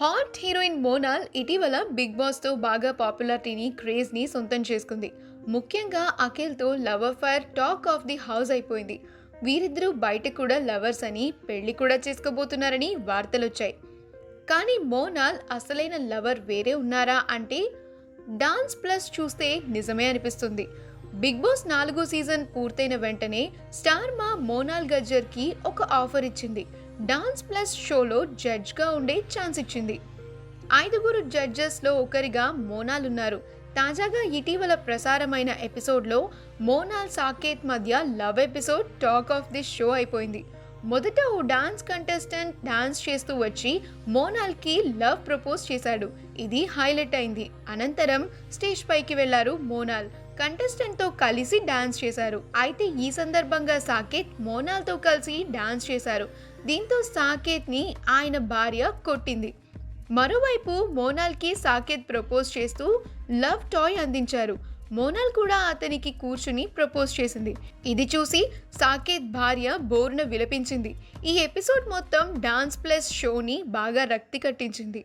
Hot heroine Monal ఇటీవల big బాస్తో బాగా పాపులారిటీని క్రేజ్ని సొంతం చేసుకుంది. ముఖ్యంగా అఖిల్తో love affair talk of the house అయిపోయింది. వీరిద్దరూ బయట కూడా లవర్స్ అని పెళ్ళి కూడా చేసుకోబోతున్నారని వార్తలొచ్చాయి. కానీ మోనాల్ అసలైన లవర్ వేరే ఉన్నారా అంటే డాన్స్ ప్లస్ చూస్తే నిజమే అనిపిస్తుంది. బిగ్ బాస్ నాలుగో సీజన్ పూర్తయిన వెంటనే స్టార్ మా మోనాల్ గజ్జర్కి ఒక ఆఫర్ ఇచ్చింది. డాన్స్ ప్లస్ షోలో జడ్జ్గా ఉండే ఛాన్స్ ఇచ్చింది. ఐదుగురు జడ్జెస్లో ఒకరిగా మోనాల్ ఉన్నారు తాజాగా ఇటీవల ప్రసారమైన ఎపిసోడ్లో మోనాల్ సాకేత్ మధ్య love episode talk of the show అయిపోయింది. మొదట ఓ డాన్స్ కంటెస్టెంట్ డాన్స్ చేస్తూ వచ్చి మోనాల్కి లవ్ ప్రపోజ్ చేశాడు. ఇది హైలైట్ అయింది. అనంతరం స్టేజ్ పైకి వెళ్ళారు మోనాల్. కంటెస్టెంట్తో కలిసి డాన్స్ చేశారు. అయితే ఈ సందర్భంగా సాకేత్ మోనాల్తో కలిసి డాన్స్ చేశారు. దీంతో సాకేత్ని ఆయన భార్య కొట్టింది. మరోవైపు మోనాల్కి సాకేత్ ప్రపోజ్ చేస్తూ లవ్ టాయ్ అందించారు. మోనాల్ కూడా అతనికి కూర్చుని ప్రపోజ్ చేసింది. ఇది చూసి సాకేత్ భార్య బోర్న విలపించింది. ఈ ఎపిసోడ్ మొత్తం డాన్స్ ప్లస్ షోని బాగా రక్తి కట్టించింది.